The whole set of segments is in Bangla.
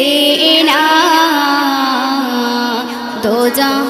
সেদিনা দো জাহান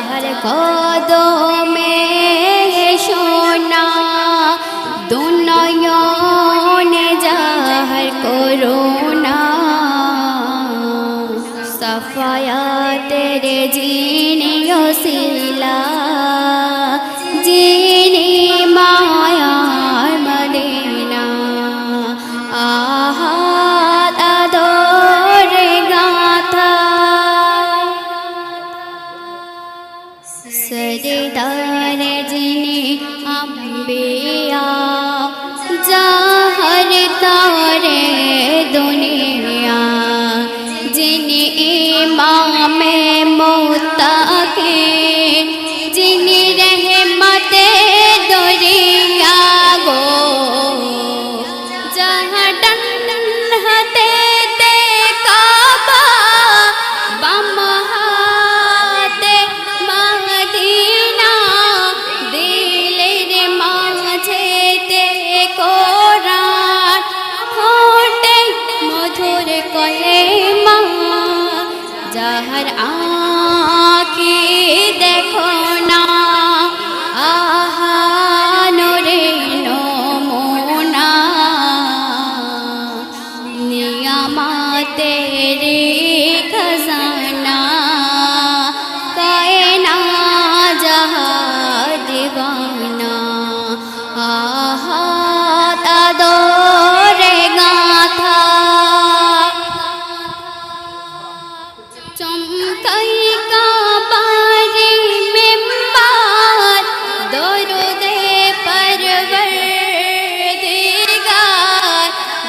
যাহার কদমে সোনা দুনয়নে যাহার করোনা সফায়াতের যিনি তারে দুনিয়া যিনি ইমামে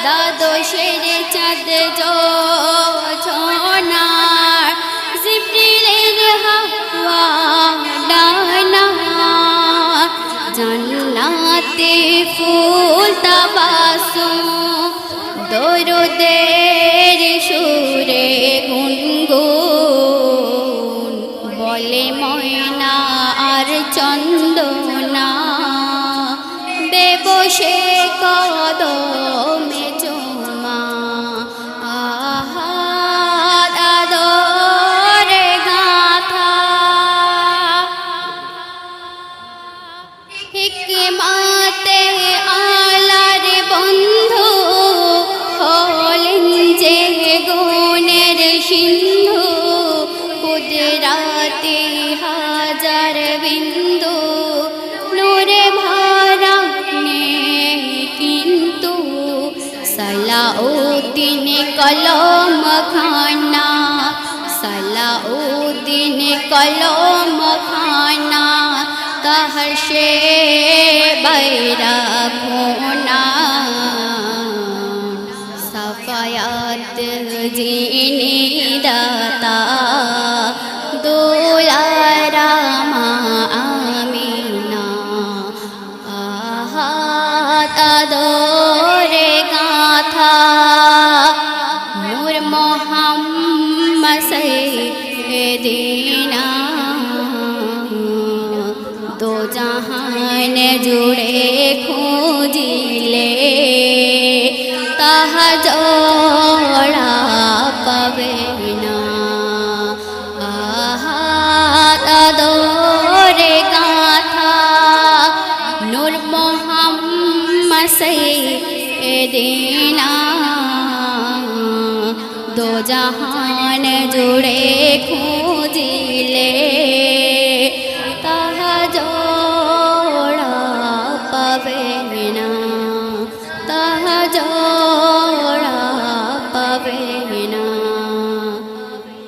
দিগার দাদোশের চাঁদ জো ছোনার জিব্রিলের হাওয়া ডানা, জান্নাতে ফুল তাবাসুম দরুদের সুরে গুনগুন, বলে ময়না আর চন্দনা। বেবসে কদমে বিন্দু নূরে ভরা কিন্তু সালাউদ্দিন কলম খানা, সালাউদ্দিন কলম খানা তাহর সে বাইরা ভোনা। সফায়াত যিনি দাতা তাদরে গাথা। নূর মোহাম্মদ সৈদিনা দো জাহান জুড়ে খুঁজিলে সৈদিনা দো জাহান জুড়ে খুঁজিলে